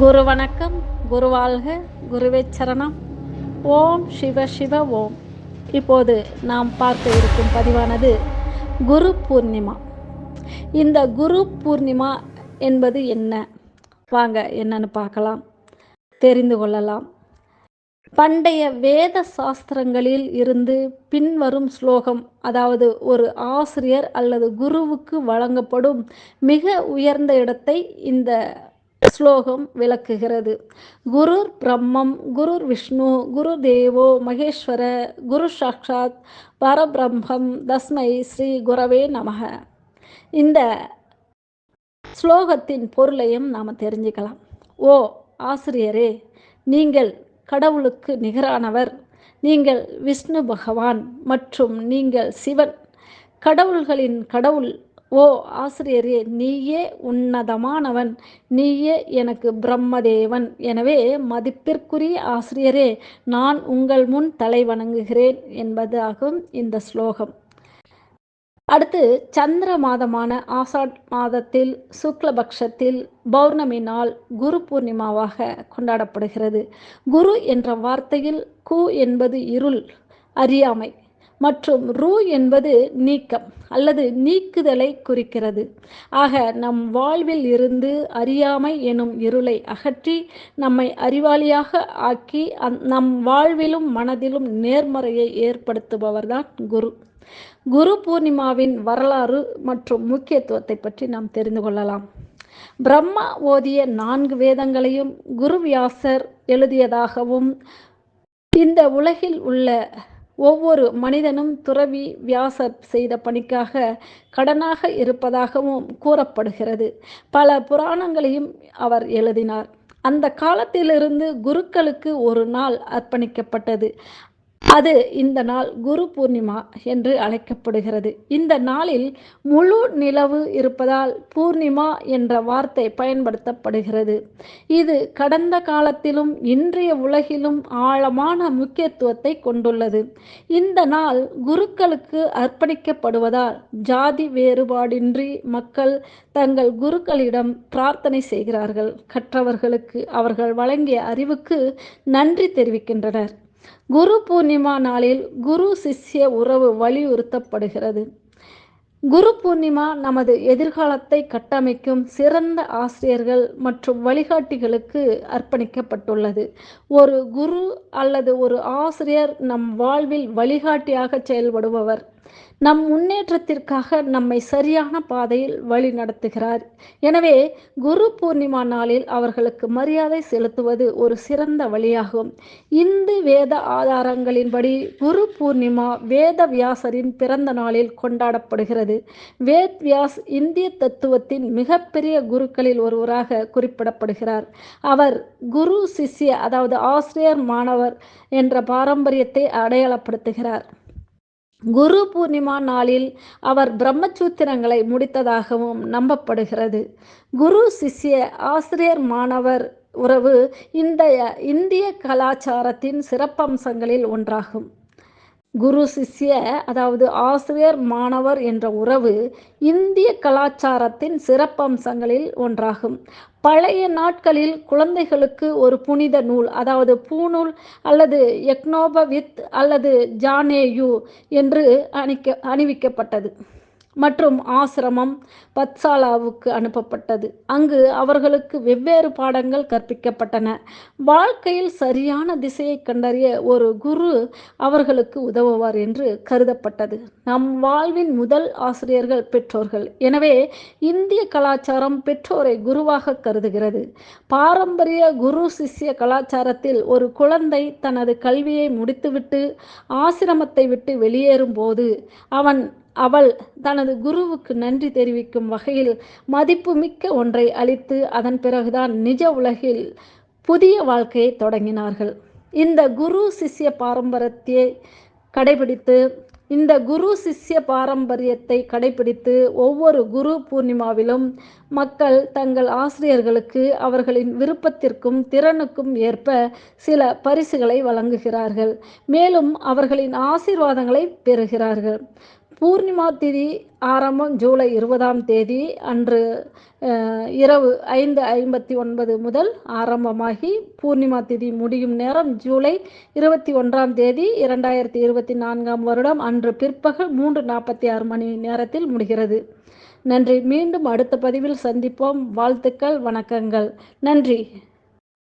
குரு வணக்கம் குருவாழ்க குருவே சரணம். ஓம் சிவ சிவ ஓம். இப்போது நாம் பார்க்க இருக்கும் பதிவானது குரு பூர்ணிமா. இந்த குரு பூர்ணிமா என்பது என்ன? வாங்க என்னன்னு பார்க்கலாம். தெரிந்து கொள்ளலாம். பண்டைய வேத சாஸ்திரங்களில் இருந்து பின்வரும் ஸ்லோகம் அதாவது ஒரு ஆசிரியர் அல்லது குருவுக்கு வழங்கப்படும் மிக உயர்ந்த இடத்தை இந்த ஸ்லோகம் விளக்குகிறது. குருர் பிரம்மம் குருர் விஷ்ணு குரு தேவோ மகேஸ்வர குரு சாக்ஷாத் பரபிரம்மம் தஸ்மை ஸ்ரீ குரவே நமக. இந்த ஸ்லோகத்தின் பொருளையும் நாம் தெரிஞ்சுக்கலாம். ஓ ஆசிரியரே நீங்கள் கடவுளுக்கு நிகரானவர். நீங்கள் விஷ்ணு பகவான் மற்றும் நீங்கள் சிவன். கடவுள்களின் கடவுள் ஓ ஆசிரியரே நீயே உன்னதமானவன். நீயே எனக்கு பிரம்மதேவன். எனவே மதிப்பிற்குரிய ஆசிரியரே நான் உங்கள் முன் தலை வணங்குகிறேன் என்பதாகும் இந்த ஸ்லோகம். அடுத்து சந்திர மாதமான ஆசாட் மாதத்தில் சுக்லபக்ஷத்தில் பௌர்ணமி நாள் குரு பூர்ணிமாவாக கொண்டாடப்படுகிறது. குரு என்ற வார்த்தையில் கு என்பது இருள் அறியாமை. மற்றும் ரூ என்பது நீக்கம் அல்லது நீக்குதலை குறிக்கிறது. ஆக நம் வாழ்வில் இருந்து அறியாமை எனும் இருளை அகற்றி நம்மை அறிவாளியாக ஆக்கி நம் வாழ்விலும் மனதிலும் நேர்மறையை ஏற்படுத்துபவர்தான் குரு. குரு பூர்ணிமாவின் வரலாறு மற்றும் முக்கியத்துவத்தை பற்றி நாம் தெரிந்து கொள்ளலாம். பிரம்மா ஓதிய நான்கு வேதங்களையும் குருவியாசர் எழுதியதாகவும் இந்த உலகில் உள்ள ஒவ்வொரு மனிதனும் துறவி வியாசர் செய்த பணிக்காக கடனாக இருப்பதாகவும் கூறப்படுகிறது. பல புராணங்களையும் அவர் எழுதினார். அந்த காலத்திலிருந்து குருக்களுக்கு ஒரு நாள் அர்ப்பணிக்கப்பட்டது. அது இந்த நாள் குரு பூர்ணிமா என்று அழைக்கப்படுகிறது. இந்த நாளில் முழு நிலவு இருப்பதால் பூர்ணிமா என்ற வார்த்தை பயன்படுத்தப்படுகிறது. இது கடந்த காலத்திலும் இன்றைய உலகிலும் ஆழமான முக்கியத்துவத்தை கொண்டுள்ளது. இந்த நாள் குருக்களுக்கு அர்ப்பணிக்கப்படுவதால் ஜாதி வேறுபாடின்றி மக்கள் தங்கள் குருக்களிடம் பிரார்த்தனை செய்கிறார்கள். கற்றவர்களுக்கு அவர்கள் வழங்கிய அறிவுக்கு நன்றி தெரிவிக்கின்றனர். குரு பூர்ணிமா நாளில் குரு சிஷ்ய உறவு வலியுறுத்தப்படுகிறது. குரு பூர்ணிமா நமது எதிர்காலத்தை கட்டமைக்கும் சிறந்த ஆசிரியர்கள் மற்றும் வழிகாட்டிகளுக்கு அர்ப்பணிக்கப்பட்டுள்ளது. ஒரு குரு அல்லது ஒரு ஆசிரியர் நம் வாழ்வில் வழிகாட்டியாக செயல்படுபவர். நம் முன்னேற்றத்திற்காக நம்மை சரியான பாதையில் வழி நடத்துகிறார். எனவே குரு பூர்ணிமா நாளில் அவர்களுக்கு மரியாதை செலுத்துவது ஒரு சிறந்த வழியாகும். இந்து வேத ஆதாரங்களின்படி குரு பூர்ணிமா வேத வியாசரின் பிறந்த நாளில் கொண்டாடப்படுகிறது. வேத் வியாஸ் இந்திய தத்துவத்தின் மிகப்பெரிய குருக்களில் ஒருவராக குறிப்பிடப்படுகிறார். அவர் குரு சிஷ்ய அதாவது ஆசிரியர் மாணவர் என்ற பாரம்பரியத்தை அடையாளப்படுத்துகிறார். குரு பூர்ணிமா நாளில் அவர் பிரம்மசூத்திரங்களை முடித்ததாகவும் நம்பப்படுகிறது. குரு சிஷ்ய ஆசிரியர் மாணவர் உறவு இந்த இந்திய கலாச்சாரத்தின் சிறப்பம்சங்களில் ஒன்றாகும். குரு சிஷ்ய அதாவது ஆசிரியர் மாணவர் என்ற உறவு இந்திய கலாச்சாரத்தின் சிறப்பம்சங்களில் ஒன்றாகும். பழைய நாட்களில் குழந்தைகளுக்கு ஒரு புனித நூல் அதாவது பூநூல் அல்லது எக்னோபவித் அல்லது ஜானேயு என்று அணிக்க அணிவிக்கப்பட்டது. மற்றும் ஆசிரமம் பத்சாலாவுக்கு அனுப்பப்பட்டது. அங்கு அவர்களுக்கு வெவ்வேறு பாடங்கள் கற்பிக்கப்பட்டன. வாழ்க்கையில் சரியான திசையை கண்டறிய ஒரு குரு அவர்களுக்கு உதவுவார் என்று கருதப்பட்டது. நம் வாழ்வின் முதல் ஆசிரியர்கள் பெற்றோர்கள். எனவே இந்திய கலாச்சாரம் பெற்றோரை குருவாக கருதுகிறது. பாரம்பரிய குரு சிஷ்ய கலாச்சாரத்தில் ஒரு குழந்தை தனது கல்வியை முடித்துவிட்டு ஆசிரமத்தை விட்டு வெளியேறும் போது அவன் அவள் தனது குருவுக்கு நன்றி தெரிவிக்கும் வகையில் மதிப்புமிக்க ஒன்றை அளித்து அதன் பிறகுதான் நிஜ உலகில் புதிய வாழ்க்கையை தொடங்கினார்கள். இந்த குரு சிஷ்ய பாரம்பரியத்தை கடைபிடித்து இந்த குரு சிஷ்ய பாரம்பரியத்தை கடைபிடித்து ஒவ்வொரு குரு பூர்ணிமாவிலும் மக்கள் தங்கள் ஆசிரியர்களுக்கு அவர்களின் விருப்பத்திற்கும் திறனுக்கும் ஏற்ப சில பரிசுகளை வழங்குகிறார்கள். மேலும் அவர்களின் ஆசீர்வாதங்களை பெறுகிறார்கள். பூர்ணிமா திதி ஆரம்பம் ஜூலை இருபதாம் தேதி அன்று இரவு ஐந்து ஐம்பத்தி ஒன்பது முதல் ஆரம்பமாகி பூர்ணிமா திதி முடியும் நேரம் ஜூலை இருபத்தி ஒன்றாம் தேதி இரண்டாயிரத்தி இருபத்தி நான்காம் வருடம் அன்று பிற்பகல் மூன்று நாற்பத்தி ஆறு மணி நேரத்தில் முடிகிறது. நன்றி. மீண்டும் அடுத்த பதிவில் சந்திப்போம். வாழ்த்துக்கள் வணக்கங்கள். நன்றி.